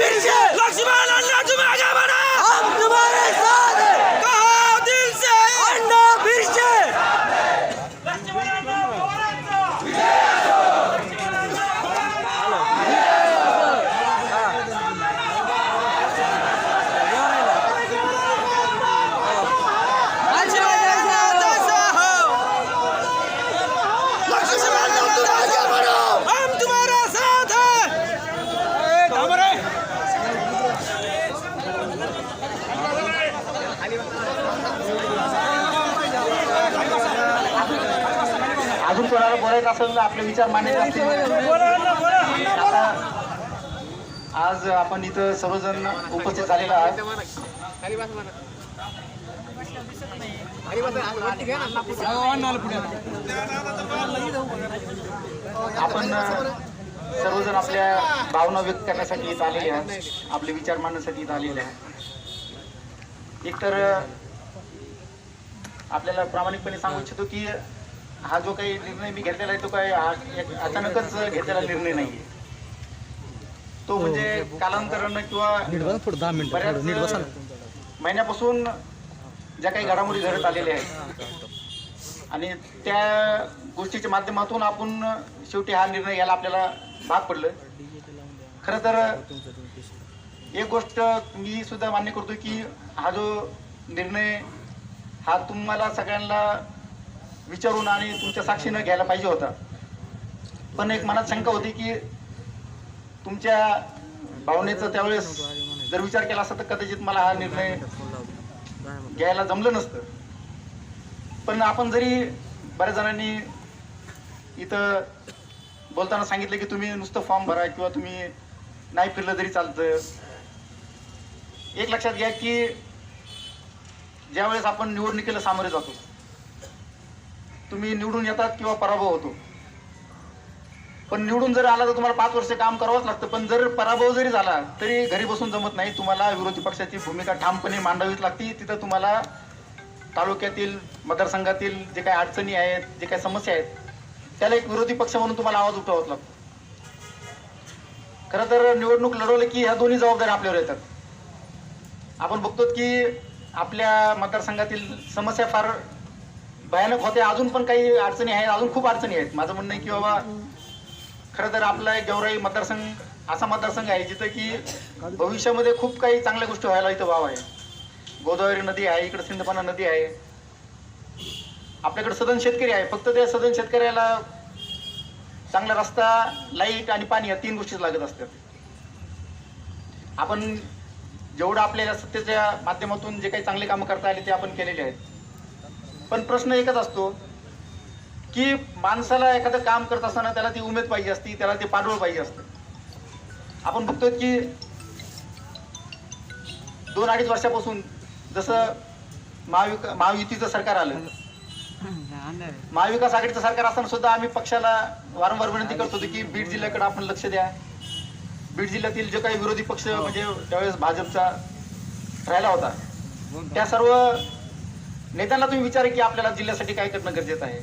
लक्ष्मण अण्णा तुम्ही आगे अजून कोणाला बोलायचं असेल तर आपले विचार मांडायचे असतील आता आज आपण इथं सर्वजण उपस्थित झालेलो आहात. आपण सर्वजण आपल्या भावना व्यक्त करण्यासाठी इथं आलेले आहात. आपले विचार मांडण्यासाठी इथं आलेले आहात. एकतर आपल्याला प्रामाणिकपणे सांगू इच्छितो की हा जो काही निर्णय मी घेतलेला आहे तो काही हा अचानकच घेतलेला निर्णय नाहीये. तो म्हणजे कालांतरानं किंवा बऱ्याच महिन्यापासून ज्या काही घडामोडी घडत आलेल्या आहेत. आणि त्या गोष्टीच्या माध्यमातून आपण शेवटी हा निर्णय घ्यायला आपल्याला भाग पडलं. खरं तर एक गोष्ट मी सुद्धा मान्य करतो की हा जो निर्णय हा तुम्हाला सगळ्यांना विचारून आणि तुमच्या साक्षीनं घ्यायला पाहिजे होता. पण एक मनात शंका होती की तुमच्या भावनेचं त्यावेळेस जर विचार केला असता तर कदाचित मला हा निर्णय घ्यायला जमलं नसतं. पण आपण जरी बऱ्याच जणांनी इथं बोलताना सांगितलं की तुम्ही नुसतं फॉर्म भरा किंवा तुम्ही नाही फिरलं तरी चालतं. एक लक्षात घ्या की ज्यावेळेस आपण निवडणुकीला सामोरे जातो तुम्ही निवडून येतात किंवा पराभव होतो. पण निवडून जर आला तर तुम्हाला पाच वर्ष काम करावंच लागतं. पण जर पराभव जरी झाला तरी घरी बसून जमत नाही. तुम्हाला विरोधी पक्षाची भूमिका ठामपणे मांडावीच लागते. तिथं तुम्हाला तालुक्यातील मतदारसंघातील जे काही अडचणी आहेत जे काही समस्या आहेत त्याला एक विरोधी पक्ष म्हणून तुम्हाला आवाज उठवावाच लागतो. खरं तर निवडणूक लढवलं की ह्या दोन्ही जबाबदाऱ्या आपल्यावर येतात. आपण बघतो की आपल्या मतदारसंघातील समस्या फार भयानक होते. अजून पण काही अडचणी आहेत. अजून खूप अडचणी आहेत. माझं म्हणणं आहे की बाबा खरं तर आपला एक गेवराई मतदारसंघ असा मतदारसंघ आहे जिथं की भविष्यामध्ये खूप काही चांगल्या गोष्टी व्हायला इथं वाव आहे. गोदावरी नदी आहे इकडे सिंधपाना नदी आहे. आपल्याकडे सदन शेतकरी आहे. फक्त त्या सदन शेतकऱ्याला चांगला रस्ता लाइट आणि पाणी या तीन गोष्टीच लागत असतात. आपण जेवढं आपल्याला सत्तेच्या माध्यमातून जे काही चांगले कामं करता आले ते आपण केलेले आहेत. पण प्रश्न एकच असतो की माणसाला एखादं काम करत असताना त्याला ती उमेद पाहिजे असती त्याला ते पाठबळ पाहिजे असतं. आपण बघतोय की दोन अडीच वर्षापासून जसं महाविका महायुतीचं सरकार आलं महाविकास आघाडीचं सरकार असताना सुद्धा आम्ही पक्षाला वारंवार विनंती करत होतो की बीड जिल्ह्याकडे आपण लक्ष द्या. बीड जिल्ह्यातील जे काही विरोधी पक्ष म्हणजे त्यावेळेस भाजपचा राहिला होता त्या सर्व नेत्यांना तुम्ही विचारा की आपल्याला जिल्ह्यासाठी काय करणं गरजेचं आहे.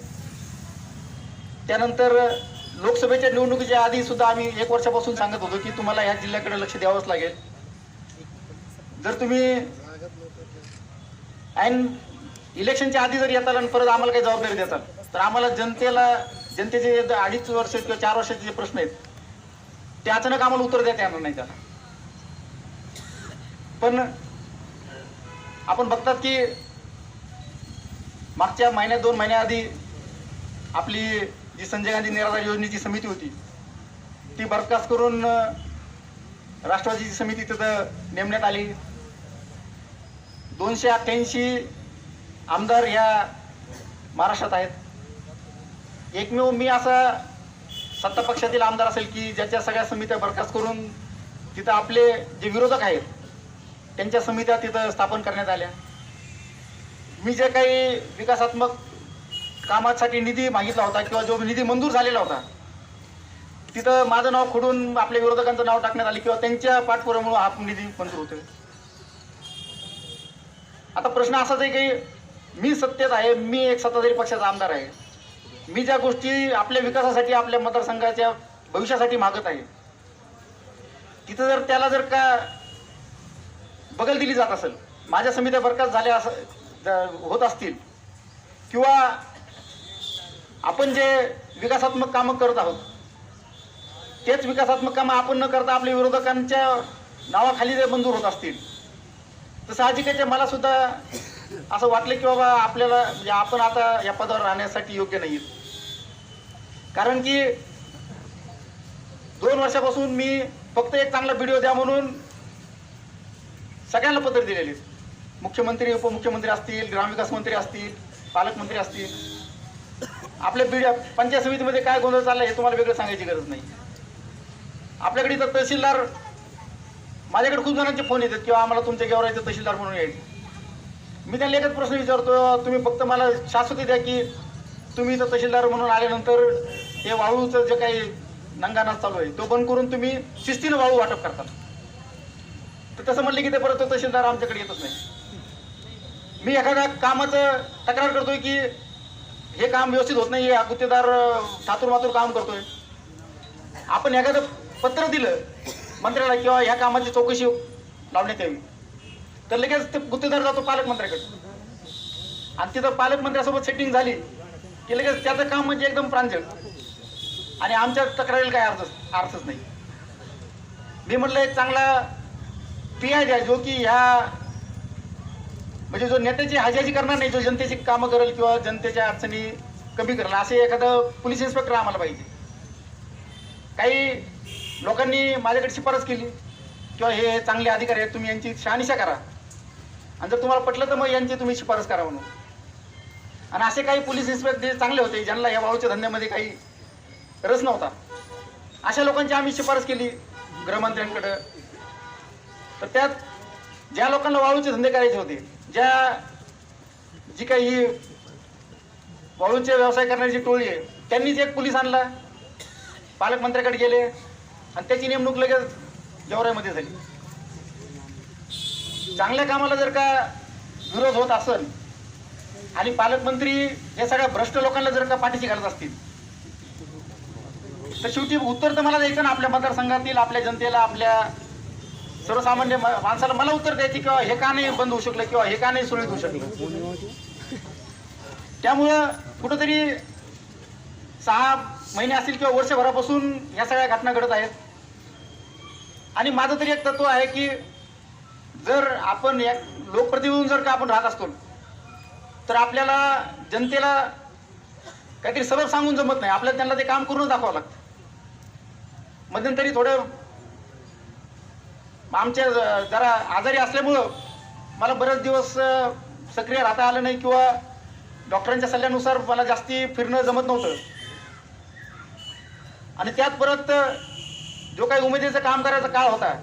त्यानंतर लोकसभेच्या निवडणुकीच्या आधी सुद्धा आम्ही एक वर्षापासून सांगत होतो की तुम्हाला ह्या जिल्ह्याकडे लक्ष द्यावंच लागेल. जर तुम्ही ऐन इलेक्शनच्या आधी जर येताल आणि परत आम्हाला काही जबाबदारी देताल तर आम्हाला जनतेला जनतेचे अडीच वर्ष किंवा चार वर्षाचे जे प्रश्न आहेत ते अचानक आम्हाला उत्तर देता येणार नाही त्याला पण आपण बघतात की मागच्या महिन्यात दोन महिन्याआधी आपली जी संजय गांधी निराधार योजनेची समिती होती ती बरखास्त करून राष्ट्रवादीची समिती तिथं नेमण्यात आली. दोनशे अठ्ठ्याऐंशी आमदार ह्या महाराष्ट्रात आहेत. एकमेव मी असा सत्ता पक्षातील आमदार असेल की ज्याच्या सगळ्या समित्या बरखास्त करून तिथं आपले जे विरोधक आहेत त्यांच्या समित्या तिथं स्थापन करण्यात आल्या. मी जे काही विकासात्मक कामासाठी निधी मागितला होता किंवा जो निधी मंजूर झालेला होता तिथं माझं नाव खोडून आपल्या विरोधकांचं नाव टाकण्यात आले किंवा त्यांच्या पाठपुरामुळे हा निधी मंजूर होतोय. आता प्रश्न असाच आहे की मी सत्तेत आहे मी एक सत्ताधारी पक्षाचा आमदार आहे. मी ज्या गोष्टी आपल्या विकासासाठी आपल्या मतदारसंघाच्या भविष्यासाठी मागत आहे तिथं जर त्याला जर का बगल दिली जात असेल माझ्या समित्या बरखास्त झाल्या असं होत असतील. किंवा आपण जे विकासात्मक कामं करत आहोत तेच विकासात्मक कामं आपण न करता आपल्या विरोधकांच्या नावाखाली जर मंजूर होत असतील तर साहजिकच आहे मला सुद्धा असं वाटलं की बाबा आपल्याला म्हणजे आपण आता या पदावर राहण्यासाठी योग्य नाही कारण की दोन वर्षापासून मी फक्त एक चांगला व्हिडिओ द्या म्हणून सगळ्यांना पत्र दिलेली. मुख्यमंत्री उपमुख्यमंत्री असतील ग्रामविकास मंत्री असतील पालकमंत्री असतील. आपल्या बीड पंचायत समितीमध्ये काय गोंधळ चालला हे तुम्हाला वेगळं सांगायची गरज नाही. आपल्याकडे इथं तहसीलदार माझ्याकडे खूप जणांचे फोन येतात किंवा आम्हाला तुमच्या गावाला इथं तहसीलदार म्हणून यायचे. मी त्यांना एकच प्रश्न विचारतो तुम्ही फक्त मला शाश्वती द्या की तुम्ही इथं तहसीलदार म्हणून आल्यानंतर हे वाळूचं जे काही नंगानाच चालू आहे तो बंद करून तुम्ही शिस्तीनं वाळू वाटप करतात तर तसं म्हणलं की ते परत तो तहसीलदार आमच्याकडे येतच नाही. मी एखाद्या कामाचं तक्रार करतोय की हे काम व्यवस्थित होत नाही हा गुत्तेदार सातूर मातूर काम करतोय. आपण एखादं पत्र दिलं मंत्र्याला किंवा ह्या कामाची चौकशी लावण्यात यावी. तर लगेच ते गुत्तेदार जातो पालकमंत्र्याकडे आणि तिथं पालकमंत्र्यासोबत सेटिंग झाली की लगेच त्याचं काम म्हणजे एकदम प्रांजळ. आणि आमच्या तक्रारीला काय अर्थ अर्थच नाही. मी म्हटलं एक चांगला पी आय द्या जो की ह्या म्हणजे जो नेत्याची हाजाजी करणार नाही जो जनतेची कामं करेल किंवा जनतेच्या अडचणी कमी करेल असे एखादं पोलीस इन्स्पेक्टर आम्हाला पाहिजे. काही लोकांनी माझ्याकडे शिफारस केली किंवा हे चांगले अधिकारी आहेत तुम्ही यांची शहानिशा करा. आणि जर तुम्हाला पटलं तर मग यांची तुम्ही शिफारस करा म्हणून. आणि असे काही पोलीस इन्स्पेक्टर चांगले होते ज्यांना या वाळूच्या धंद्यामध्ये काही रस नव्हता. अशा लोकांची आम्ही शिफारस केली गृहमंत्र्यांकडं. तर त्यात ज्या लोकांना वाळूचे धंदे करायचे होते ज्या जी काही वाळूचे व्यवसाय करणारी जी टोळी आहे त्यांनीच एक पोलीस आणला. पालकमंत्र्याकडे गेले आणि त्याची नेमणूक लगेच गेवराईमध्ये झाली. चांगल्या कामाला जर का विरोध होत असेल आणि पालकमंत्री हे सगळ्या भ्रष्ट लोकांना जर का पाठीशी घालत असतील तर शेवटी उत्तर तर मला द्यायचं ना आपल्या मतदारसंघातील आपल्या जनतेला आपल्या सर्वसामान्य माणसाला मला उत्तर द्यायची किंवा हे का नाही बंद होऊ शकलं किंवा हे का नाही सुरळीत होऊ शकलं. त्यामुळं कुठंतरी सहा महिने असतील किंवा वर्षभरापासून या सगळ्या घटना घडत आहेत. आणि माझं तरी एक तत्व आहे की जर आपण या लोकप्रतिनिधी जर का आपण राहत असतो तर आपल्याला जनतेला काहीतरी सबब सांगून जमत नाही. आपल्याला त्यांना ते काम करूनच दाखवावं लागतं. मध्यंतरी थोडं आमच्या जरा आजारी असल्यामुळं मला बरेच दिवस सक्रिय राहता आलं नाही किंवा डॉक्टरांच्या सल्ल्यानुसार मला जास्ती फिरणं जमत नव्हतं. आणि त्यात परत जो काही उमेदीचं काम करायचा काळ होता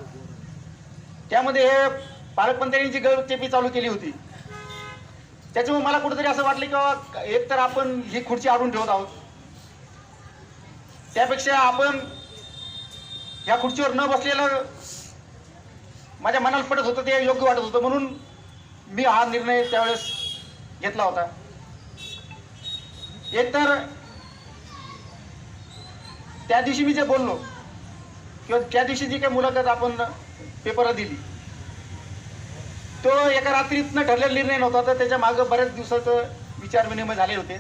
त्यामध्ये हे पालकमंत्र्यांनी जी गळचेपी चालू केली होती. त्याच्यामुळे मला कुठेतरी असं वाटलं की बाबा एक तर आपण ही खुर्ची आडून ठेवत आहोत. त्यापेक्षा आपण या खुर्चीवर न बसलेलं माझ्या मनाला पडत होतं ते योग्य वाटत होतं. म्हणून मी हा निर्णय त्यावेळेस घेतला होता. एकतर त्या दिवशी मी जे बोललो किंवा त्या दिवशी जी काही मुलाखत आपण पेपरला दिली तो एका रात्रीत न ठरलेला निर्णय नव्हता. तर त्याच्या मागं बऱ्याच दिवसाचं विचार विनिमय झाले होते.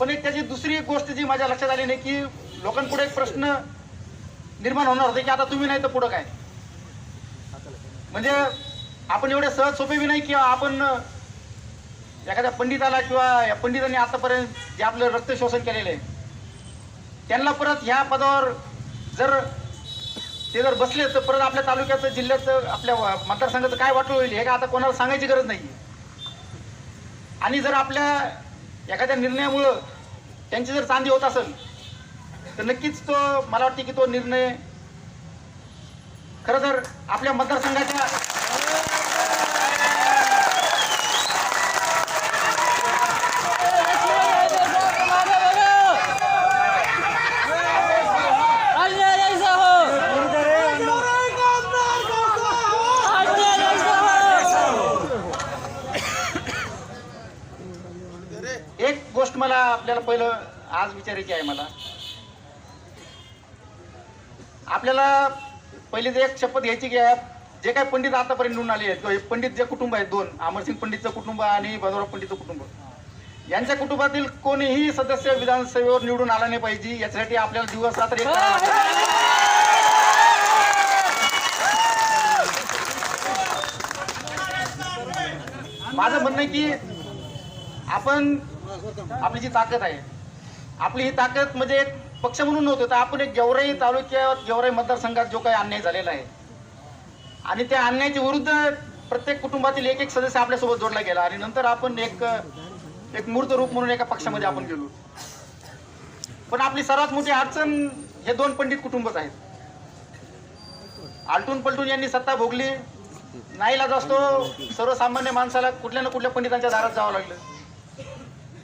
पण एक त्याची दुसरी एक गोष्ट जी माझ्या लक्षात आली नाही की लोकांपुढे एक प्रश्न निर्माण होणार होते की आता तुम्ही नाही तर पुढं काय? म्हणजे आपण एवढे सहज सोपे बी नाही किंवा आपण एखाद्या पंडिताला किंवा या पंडितांनी आतापर्यंत जे आपलं रक्त शोषण केलेलं आहे त्यांना परत ह्या पदावर जर ते जर बसले तर परत आपल्या तालुक्याचं जिल्ह्याचं आपल्या वा- मतदारसंघाचं काय वाटलं होईल हे का आता कोणाला सांगायची गरज नाही आणि जर आपल्या एखाद्या निर्णयामुळं त्यांची जर चांदी होत असेल तर नक्कीच तो मला वाटते की तो निर्णय खरं तर आपल्या मतदारसंघाच्या एक गोष्ट मला आपल्याला पहिलं आज विचारायची आहे मला. आपल्याला पहिली जे एक शपथ घ्यायची की जे काही पंडित आतापर्यंत निवडून आले आहेत किंवा हे पंडित जे कुटुंब आहेत दोन अमरसिंग पंडितचं कुटुंब आणि बजवराव पंडितचं कुटुंब. यांच्या कुटुंबातील कोणीही सदस्य विधानसभेवर निवडून आला नाही पाहिजे याच्यासाठी आपल्याला दिवस रात्र माझं म्हणणं आहे की आपण आपली जी ताकद आहे आपली ही ताकद म्हणजे पक्ष म्हणून नव्हतं. तर आपण एक गेवराई तालुक्यात गेवराई मतदारसंघात जो काही अन्याय झालेला आहे आणि त्या अन्यायाच्या विरुद्ध प्रत्येक कुटुंबातील एक एक सदस्य आपल्यासोबत जोडला गेला. आणि नंतर आपण एक एक मूर्त रूप म्हणून एका पक्षामध्ये आपण गेलो. पण आपली सर्वात मोठी अडचण हे दोन पंडित कुटुंबच आहेत. आलटून पलटून यांनी सत्ता भोगली. नाहीला असतो सर्वसामान्य माणसाला कुठल्या ना कुठल्या पंडितांच्या दारात जावं लागलं.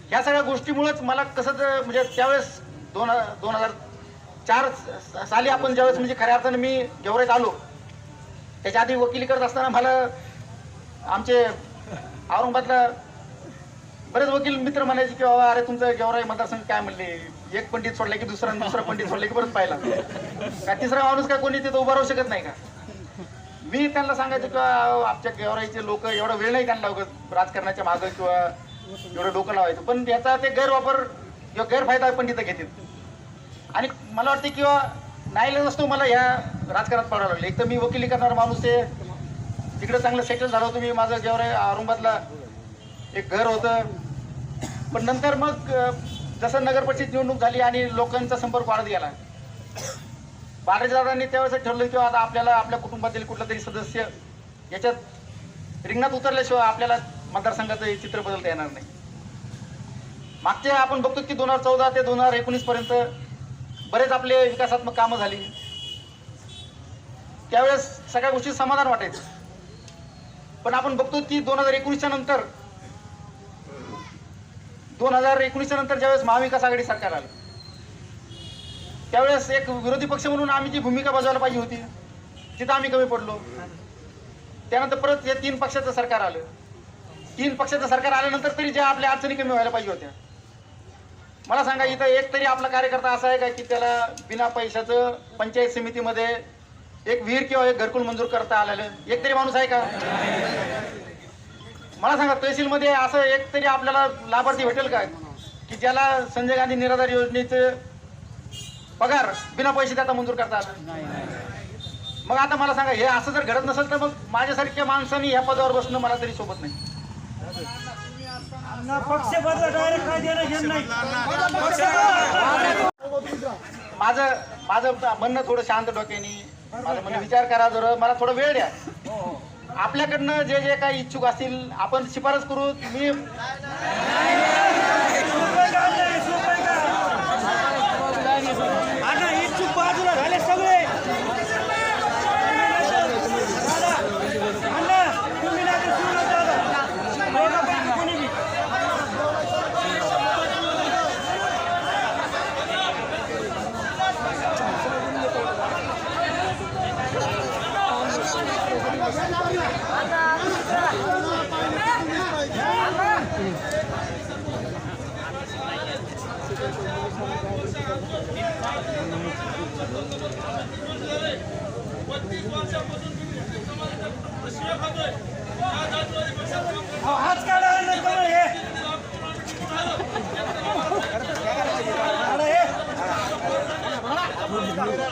ह्या सगळ्या गोष्टीमुळेच मला कसं तर म्हणजे त्यावेळेस दोन दोन हजार चार साली आपण ज्यावेळेस म्हणजे खऱ्या अर्थानं मी गेवरेत आलो त्याच्या आधी वकिली करत असताना मला आमचे औरंगाबादला बरेच वकील मित्र म्हणायचे की बाबा अरे तुमचं गेवराई मतदारसंघ काय म्हणले? एक पंडित सोडला की दुसरा दुसरा पंडित सोडला की परत पाहिला. का तिसरा माणूस काय कोणी तिथं उभा राहू शकत नाही का? मी त्यांना सांगायचं किंवा आमच्या गेवराईचे लोक एवढा वेळ नाही त्यांना उगाच राजकारणाच्या मागं किंवा एवढं डोकं लावायचं. पण याचा ते गैरवापर किंवा गैरफायदा पण घेतील. आणि मला वाटतं किंवा नाही नसतो मला ह्या राजकारणात पाडावं लागले. एक तर मी वकिली करणारा माणूस आहे. तिकडे चांगलं सेटल झालं होतं. मी माझं जेव्हा औरंगाबादला एक घर होतं. पण नंतर मग जसं नगरपरिषद निवडणूक झाली आणि लोकांचा संपर्क वाढत गेला. दादांनी त्यावेळेस ठरलं की आता आपल्याला आपल्या कुटुंबातील कुठला तरी सदस्य याच्यात रिंगणात उतरल्याशिवाय आपल्याला मतदारसंघाचं हे चित्र बदलता येणार नाही. मागच्या आपण बघतो की दोन हजार चौदा ते दोन हजार एकोणीसपर्यंत बरेच आपले विकासात्मक कामं झाली. त्यावेळेस सगळ्या गोष्टी समाधान वाटायचं. पण आपण बघतो की दोन हजार एकोणीसच्या नंतर दोन हजार एकोणीसच्या नंतर ज्यावेळेस महाविकास आघाडी सरकार आलं त्यावेळेस एक विरोधी पक्ष म्हणून आम्ही जी भूमिका बजावायला पाहिजे होती. तिथं आम्ही कमी पडलो. त्यानंतर परत या तीन पक्षाचं सरकार आलं. तीन पक्षाचं सरकार आल्यानंतर तरी ज्या आपल्या अडचणी कमी व्हायला पाहिजे होत्या. मला सांगा इथं एक तरी आपला कार्यकर्ता असा आहे का की त्याला बिना पैशाचं पंचायत समितीमध्ये एक विहीर किंवा एक घरकुल मंजूर करता आलेलं एक तरी माणूस आहे का? मला सांगा तहसीलमध्ये असं एक तरी आपल्याला लाभार्थी भेटेल का? की ज्याला संजय गांधी निराधार योजनेचं पगार बिना पैसे त्याचा मंजूर करता आला? मग आता मला सांगा हे असं जर घडत नसेल तर मग माझ्यासारख्या माणसांनी ह्या पदावर बसणं मला तरी सोबत नाही. पक्ष बदला डायरेक्ट काय देणं घेणं नाही. माझं माझं म्हणणं थोडं शांत डोक्याने. माझं म्हणणं विचार करा जरा मला थोडा वेळ द्या. आपल्याकडनं जे जे काही इच्छुक असतील आपण शिफारस करू मी आता इच्छुक बाजूला झाले सगळे अण्णा, तुम्ही नाही तर शिवराज दादा. दोघांपैकी कोणी बी. अहो, हात काढा अण्णा, कमळ हे. काढा हे. तुम्ही काहीतरी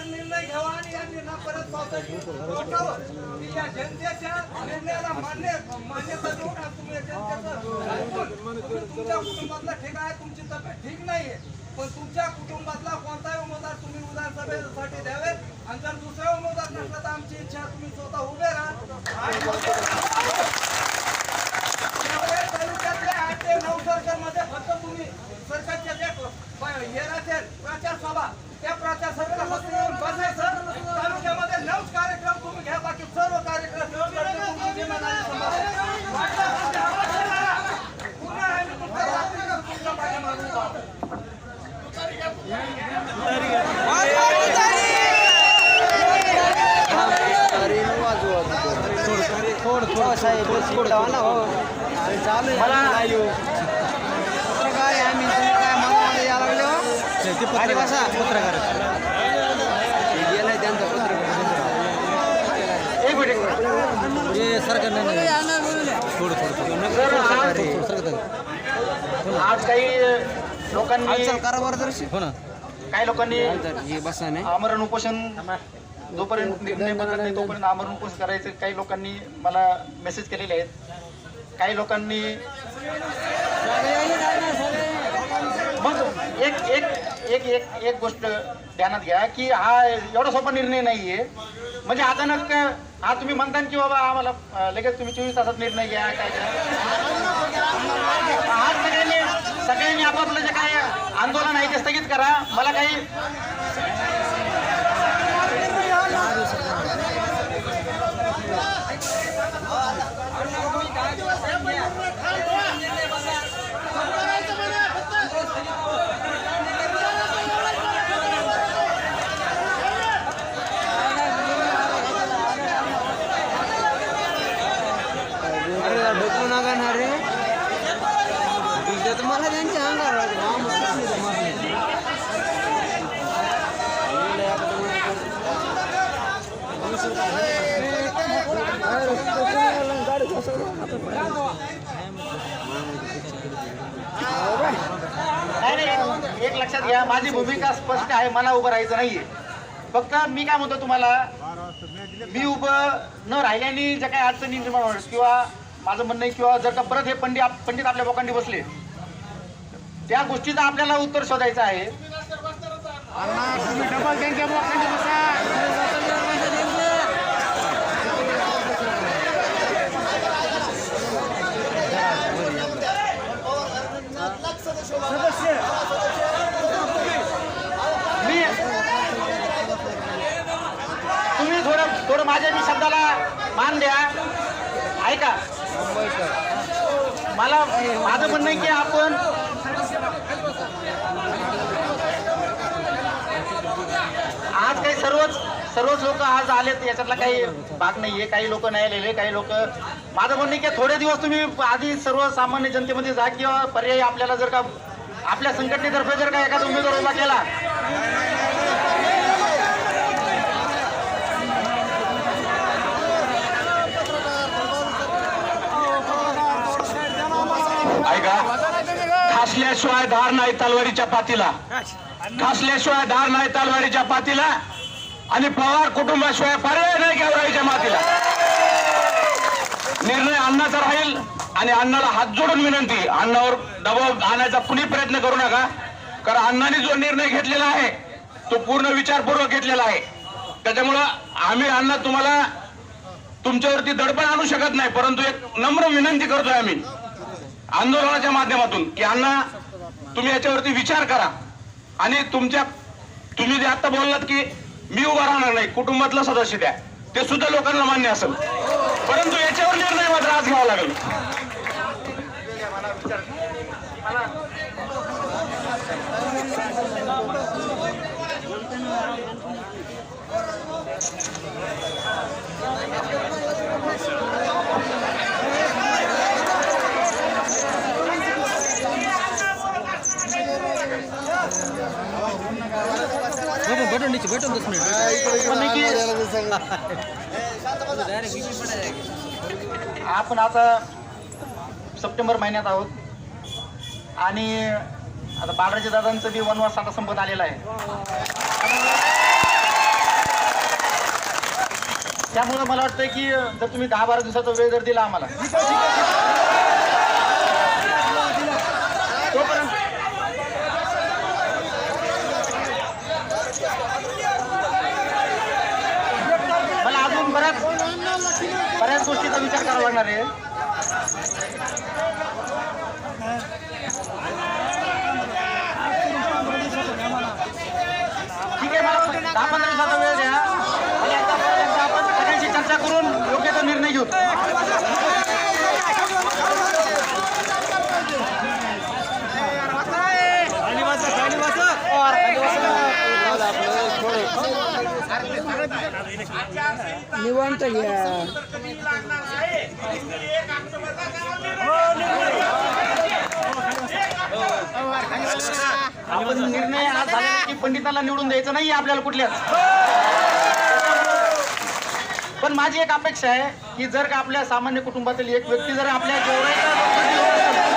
निर्णय घ्यावा आणि या निर्णय परत या जनतेच्या निर्णयाला मान्य मान्यता देऊन आणि तुम्ही तुमच्या कुटुंबातला ठीक आहे तुमची तब्येत ठीक नाहीये पण तुमच्या कुटुंबातला कोणताही उमेदवार तुम्ही विधानसभेसाठी द्यावे आणि जर दुसरा उमेदवार नसला तर आमची इच्छा तुम्ही स्वतः उभे राहा आणि त्यामुळे तालुक्यातल्या सर्कलमध्ये फक्त तुम्ही सर्कलच्या जे हे राहतील प्रचार सभा त्या प्रचार सभेला फक्त येऊन बसायचं. तालुक्यामध्ये नऊच कार्यक्रम तुम्ही घ्या बाकी सर्व कार्यक्रम तुमची जिम्मेदारी सांभाळा. वाटलं तर ते अवश्य करा. पुन्हा आम्ही तुमच्या बाजूने तुमच्या पाठीमागे उभा आहोत. एक मिनिट एक मिनिट सर, आज- काही लोकांनी काही लोकांनी आमरण उपोषण जोपर्यंत निर्णय बदलत नाही तोपर्यंत आमरण उपोषण करायचं. काही लोकांनी मला मेसेज केलेले आहेत. काही लोकांनी एक एक एक एक एक गोष्ट ध्यानात घ्या की हा एवढा सोपा निर्णय नाही आहे म्हणजे अचानक हा तुम्ही म्हणता की बाबा आम्हाला लगेच तुम्ही चोवीस तासात निर्णय घ्या काय हा आज सगळ्यांनी सगळ्यांनी आपापलं जे काय आंदोलन आहे ते स्थगित करा. मला काही अरे ढोकू नका ना रे तुझ्या मला त्यांच्या अंगावर नाही नाही एक लक्षात घ्या माझी भूमिका स्पष्ट आहे मला उभं राहायचं नाहीये. फक्त मी काय म्हणतो तुम्हाला मी उभं न राहिल्याने ज्या काही अडचणी निर्माण होणार किंवा माझं म्हणणं आहे किंवा जर का परत हे पंडित आप- पंडित आपल्या लोकांनी बसले त्या गोष्टीचं आपल्याला उत्तर शोधायचं आहे. सदस्य तुम्ही थोडं थोडं माझ्या मी शब्दाला मान द्या. ऐका. मला माझं म्हणणं आहे की आपण आज काही सर्वच सर्वच लोक आज आलेत याच्यातला काही भाग नाहीये. काही लोक नाही आलेले काही लोक माझं म्हणणं की थोडे दिवस तुम्ही आधी सर्वसामान्य जनतेमध्ये जा किंवा पर्यायी आपल्याला जर का आपल्या संघटनेतर्फे जर का एखादा उमेदवार उभा केला ऐका घासल्याशिवाय धार नाही तलवारीच्या पातीला. घासल्याशिवाय धार नाही तलवारीच्या पातीला. आणि पवार कुटुंबाशिवाय पर्याय नाही गेवराईच्या मातीला. निर्णय अण्णाचा राहील आणि अण्णाला हात जोडून विनंती. अण्णावर दबाव आणायचा कुणी प्रयत्न करू नका. कारण अण्णाने जो निर्णय घेतलेला आहे तो पूर्ण विचारपूर्वक घेतलेला आहे. त्याच्यामुळं आम्ही अण्णा तुम्हाला तुमच्यावरती दडपण आणू शकत नाही परंतु एक नम्र विनंती करतोय आम्ही. आंदोलनाच्या माध्यमातून की अण्णा तुम्ही याच्यावरती विचार करा. आणि तुमच्या तुम्ही जे आता बोललात की मी उभा राहणार नाही कुटुंबातला सदस्य द्या. ते सुद्धा लोकांना मान्य असेल. परंतु याच्यावर निर्णय मात्र आज घ्यावा लागेल. भेटून भेटून दस मिनिट आपण आता सप्टेंबर महिन्यात आहोत. आणि आता बाळराजे दादांचं बी वनवास आता संपत आलेला आहे. त्यामुळे मला वाटतं की जर तुम्ही दहा बारा दिवसाचा वेळ जर दिला आम्हाला तोपर्यंत करावं लागणार आहे? ठीक आहे मला दहा पंधरा दिवसाचा वेळ द्या. आणि आता आपण सगळ्यांशी चर्चा करून योग्य तो निर्णय घेऊ. निवांत घ्या निर्णय हा झाला की पंडिताला निवडून द्यायचं नाही आपल्याला कुठल्याच. पण माझी एक अपेक्षा आहे की जर का आपल्या सामान्य कुटुंबातील एक व्यक्ती जर आपल्या जेवढ्या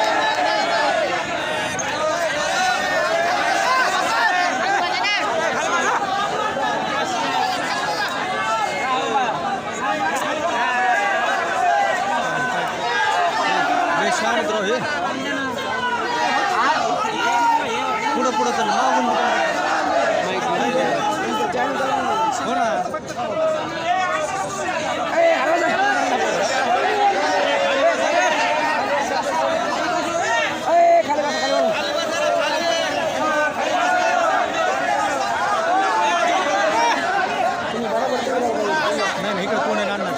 लय शांत राहू हे आज पुढं पुढं चल मागून हो ना नाही नाही इकडे कोण आहे ना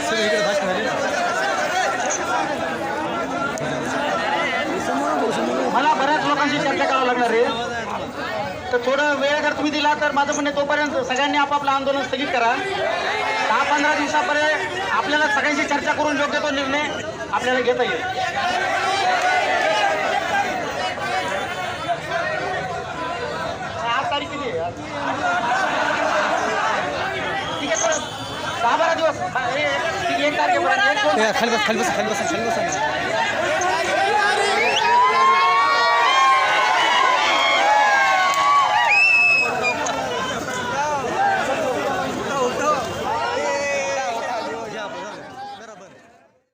सगळे इकडे भाषण झाले मला बऱ्याच लोकांशी चर्चा करावं लागणार आहे. तर थोडं वेळ जर तुम्ही दिला तर माझं म्हणणे तोपर्यंत सगळ्यांनी आपापलं आंदोलन स्थगित करा. दहा पंधरा दिवसापर्यंत आपल्याला सगळ्यांशी चर्चा करून योग्य तो निर्णय आपल्याला घेता येईल. आठ तारीख किती ठीक आहे सर. दहा बारा दिवस. एक तारखेपर्यंत. खाली बस खाली बस खाली बस खाली बस.